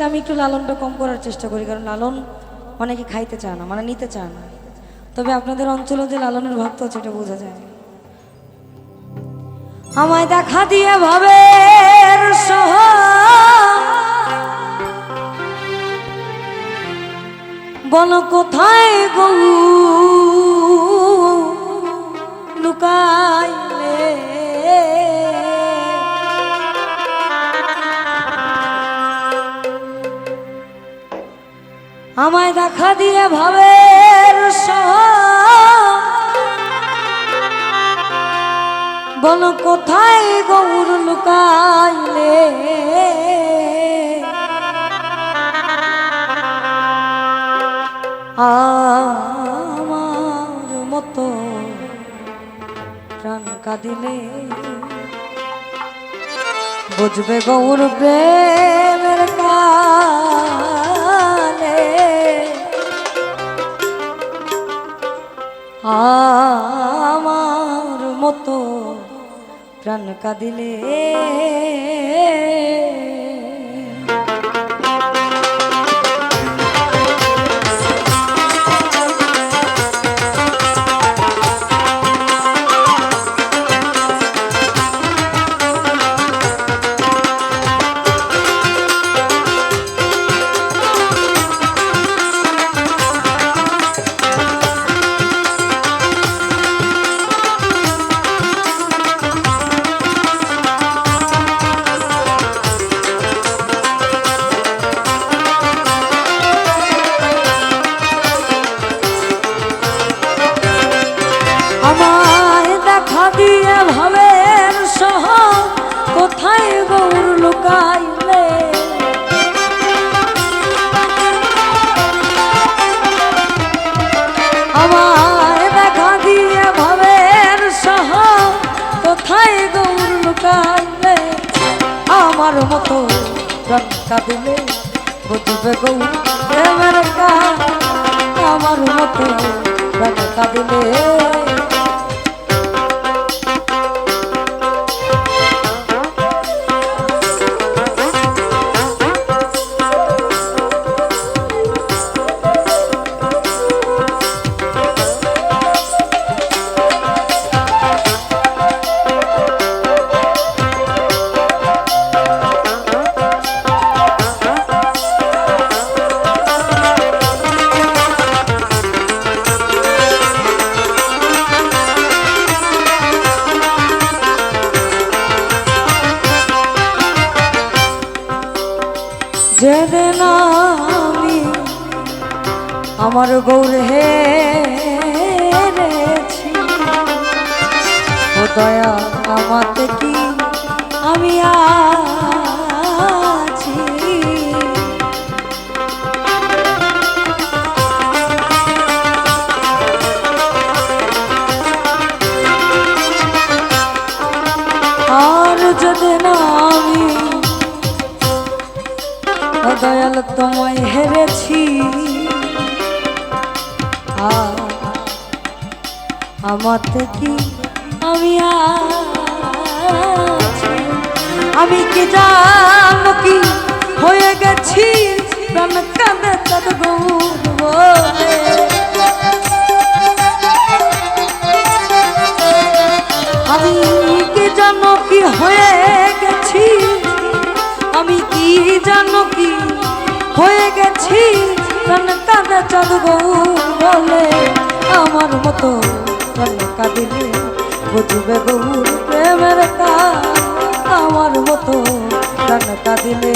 ক্ষেত্রে আমি একটু লালনটা কম করার চেষ্টা করি, কারণ লালন অনেকে খাইতে চায় না মানে নিতে চায় না। তবে আপনাদের অঞ্চলে যে লালনের ভক্ত আছে, এটা বোঝা যায়। আমায় দেখা দিয়ে ভাবে বল কোথায় গৌ? লুকাইলে আমায় দেখা দিয়ে ভাবের বল কোথায় গৌর লুকাইলে? আমার মতো প্রাণ কাঁদিলে বুঝবে গৌর প্রেমের কালে আমার মতো প্রাণ কাঁদিলে কাঁদিলে বুঝবে গৌ আমার মতো কাঁদিলে আমার গৌর হেরেছি ও দয়া আমাতে কি আমি আছি? আর যেদিন আমি ও দয়াল তোমায় হেরেছি আমাতে কি আমি আমি কি জানো কি হয়ে গেছি? প্রাণ কাঁদে তার বলে আমি কি জানো কি হয়ে গেছি? আমি কি জানো কি হয়ে গেছি? প্রাণ কাঁদে চাঁদ বলে আমার মতো প্রাণ কাঁদিলে বুঝবে গৌর প্রেমের কাজ আমার মতো। প্রাণ কাঁদিলে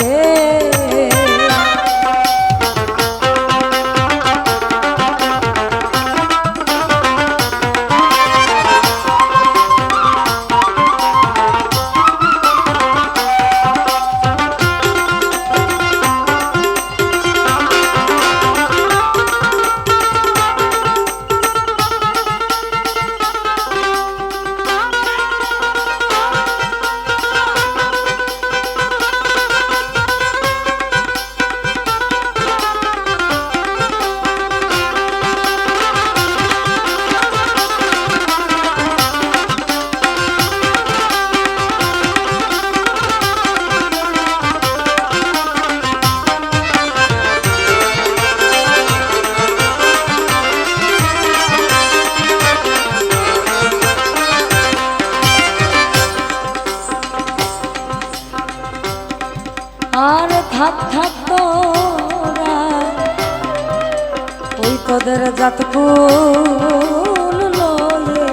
কুল লয়ে।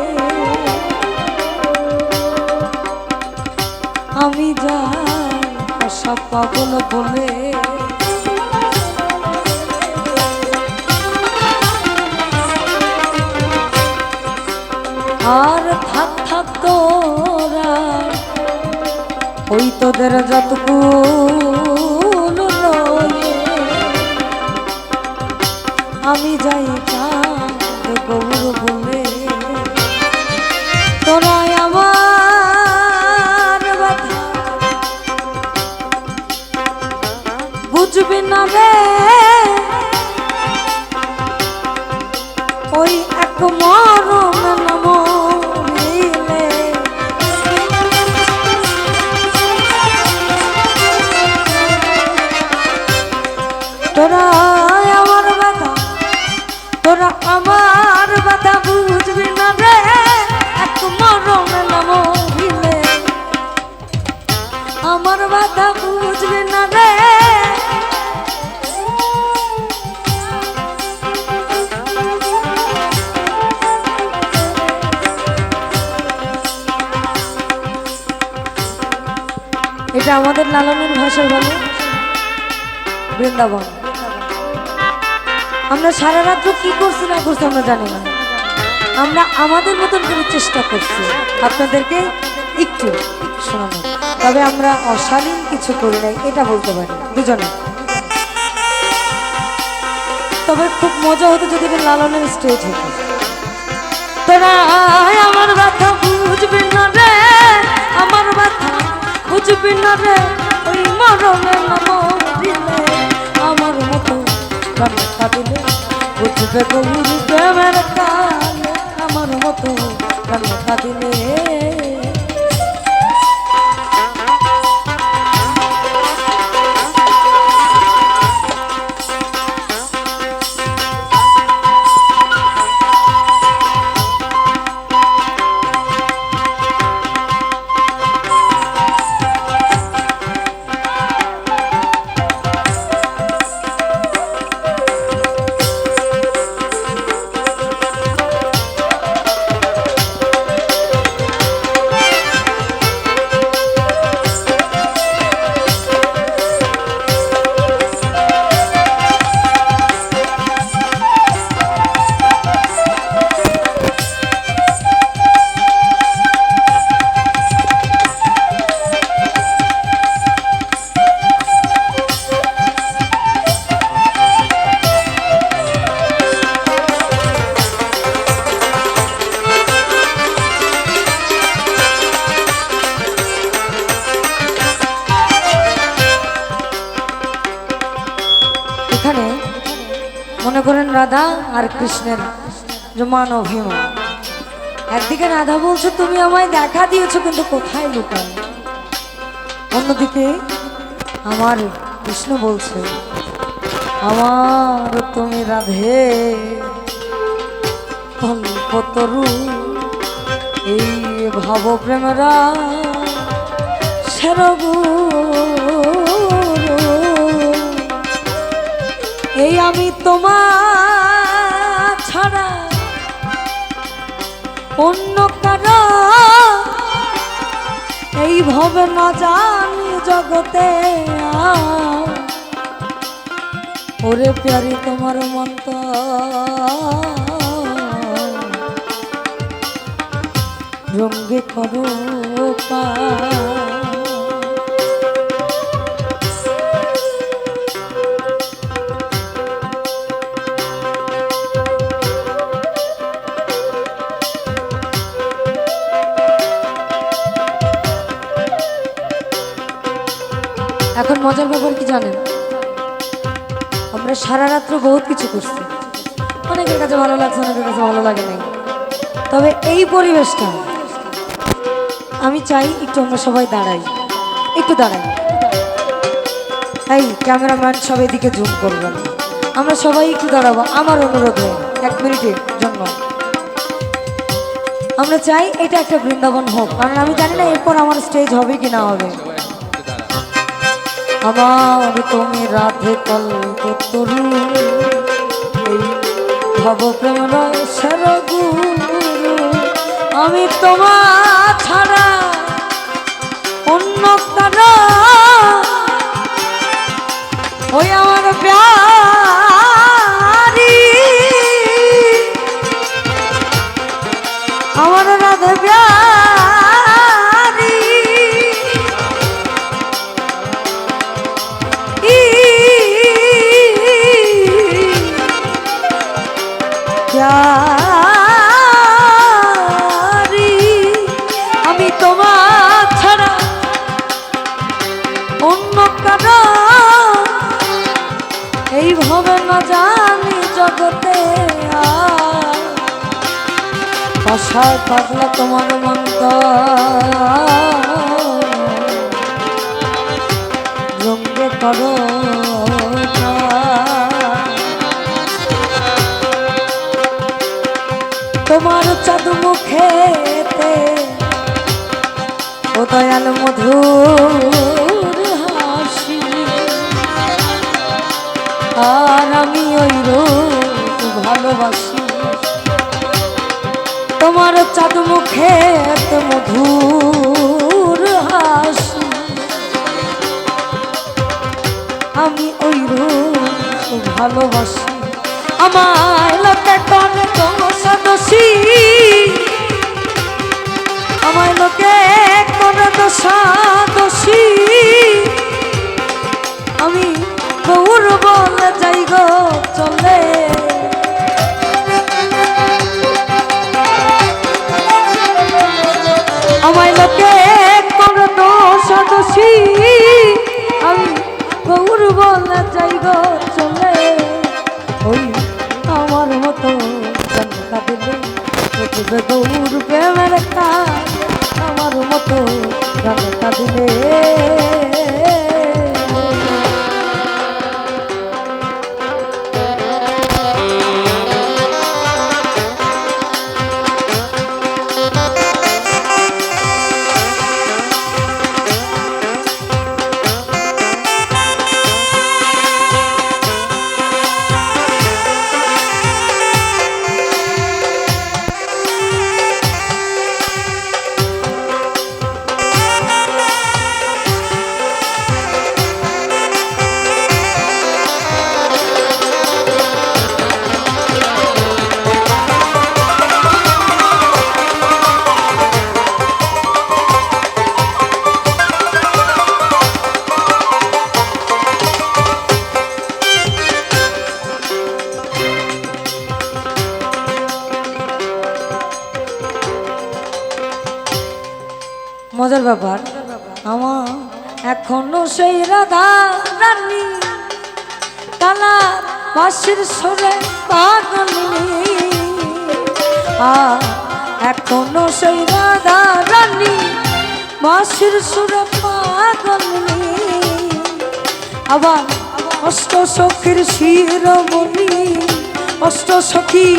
আমি যাই আশা পাগল বলে। আর থাক থাক তোরা, ওই তোদের যতকুল আমি যাই গৌর বলে বৃন্দাবন। আমরা সারা রাত্র কি করছি, না করছি, আমরা জানি না। আমরা আমাদের মতন করে চেষ্টা করছি। আপনাদেরকে একটু শোনানো। তবে আমরা অশালীন কিছু করি নাই, এটা বলতে পারি। দুজনে। তবে খুব মজা হতো যদি এটা লালনের স্টেজ হতো। তোরা আমার ব্যথা বুঝবি না রে, আমার ব্যথা বুঝবি না রে। ওই মরণে নাম দিলে, আমার মতো প্রাণ দিলে বুঝবে গৌরী প্রেমের কাল, আমার মতো প্রাণ কাটিলে রাধা আর কৃষ্ণের রোমান অভিমান। একদিকে রাধা বলছে, তুমি আমায় দেখা দিয়েছ, কিন্তু কোথায় লুকায় অন্যদিকে আমার কৃষ্ণ বলছে, আমার তুমি রাধে, কল্পতরু, এই ভাব প্রেমরা সেরগু এইভাবে না জানি জগতে। ওরে প্যারি তোমার মন্ত রঙ্গে করো পা মজার ব্যাপার কি জানেন? আমরা সারা রাত্র বহুত কিছু করছি। অনেকের কাছে ভালো লাগছে, অনেকের কাছে ভালো লাগে নাই। তবে এই পরিবেশটা আমি চাই একটু আমরা সবাই দাঁড়াই। একটু দাঁড়াই। এই ক্যামেরাম্যান সবাই দিকে জুম করবেন আমরা সবাই একটু দাঁড়াবো। আমার অনুরোধে এক মিনিটের জন্য। আমরা চাই এটা একটা বৃন্দাবন হোক। কারণ আমি জানি না এরপর আমার স্টেজ হবে কি না হবে। আমার তুমি রাধে কল্প তরু এই ভব প্রেম রসের গুরু আমি তোমার ছাড়া অন্য কারও। ওই আমার প্যারি করো তোমার চাঁদ মুখেতে ও দয়াল মধুর হাসি। আর আমি ওই রূপ ভালোবাসি। তোমার চাঁদ মুখে মধুর হাসি। আমি ওই রূপ ভালোবাসি। আমার লোকে টনে তোমার সদসী আমার লোকে করে দোষা দোষী আমি গৌর বলে যাই গো, চলে বুঝবে গৌর প্রেমের কাজ আমার মতো জনতা দিলে মজার ব্যাপার। আমার এখনও সেই রাধা রানী। কালা বাসির সরে পাগলি আর এখনও সেই রাধা রানী বাসির সুরে পাগলি আবার অষ্ট সখীর শিরোমণি, অষ্ট সখী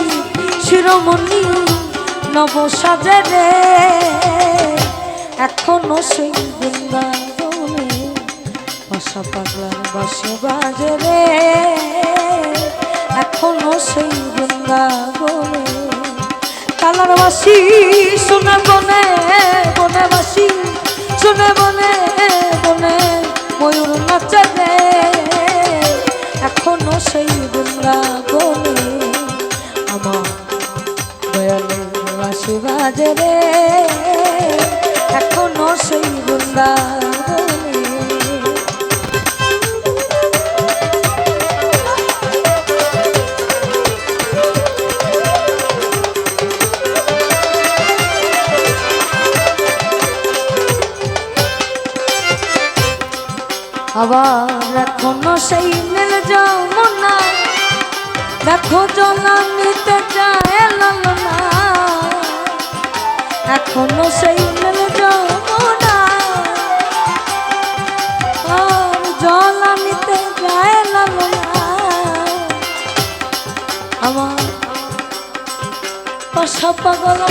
শিরোমণি নব সাজে রে। এখনও সেই বৃন্দাবনে বাসা পাগলার বাসে বাজে রে। এখনও সেই বৃন্দাবনে কালার বাসি, শুনে বনে বনে বাসি, শুনে বনে বনে ময়ূর নাচে রে। এখনও সেই বৃন্দাবনে আমার দয়ালে বাসি বাজে রে। এখনও সেই বৃন্দাবনে। আবার এখনও সেই নীল যমুনা। দেখো জলা নিতে ললনা এখনও সেই যমুনা। জলা নিতে যায় ললনা আমার পাশা পাগল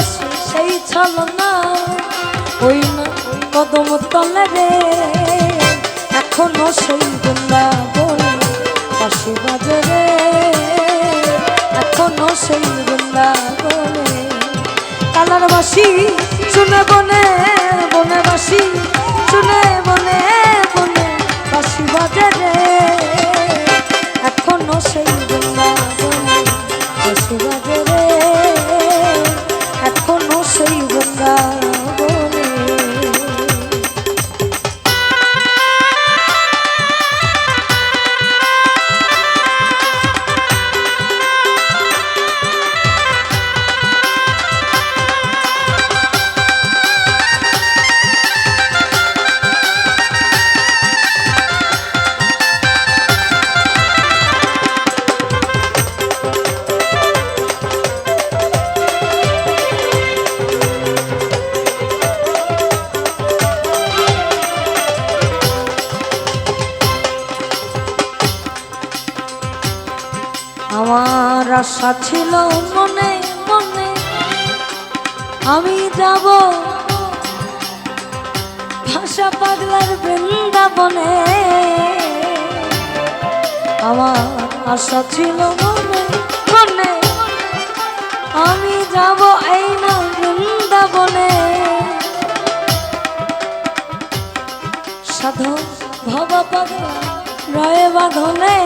সেই ছলনা। ওই না কদম তলে রে। এখনও সেই বৃন্দাবনে বাসি বাজে রে। এখনও সেই বৃন্দাবনে কালার বাসি শুনে বনে বনে বাসি শুনে বনে বনে বাসি বাজে রে। এখনও সেই বৃন্দাবনে বাসি বাজে। আমার আশা ছিল মনে মনে আমি যাব ভাষা পাগলার বৃন্দাবনে। আমার আশা ছিল মনে মনে আমি যাব এই না বৃন্দাবনে। সাধু ভব পাগলা রয়ে বাঁধনে।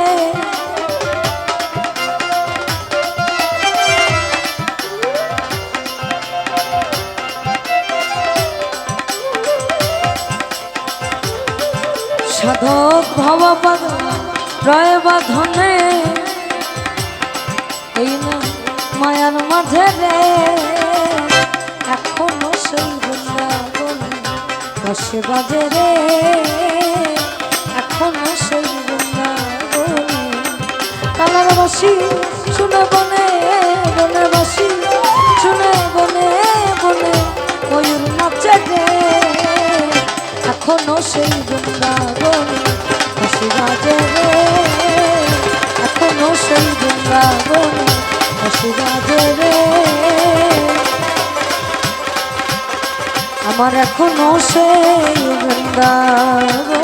সাধক ভব পাগলা রয় এই না মায়ার মাঝে রে, এখনও সেই বৃন্দাবন দশে বাজে রে। এখনও সেই বৃন্দাবন কালার বাসি, শুনে বনে বনে বাসি, শুনে বনে বনে ময়ূর নাচে রে। এখনও সেই বৃন্দাবন হাসি বাজে রে। এখনও সেই বৃন্দাবন হাসি বাজে রে। আমার এখনও সেই বৃন্দাবন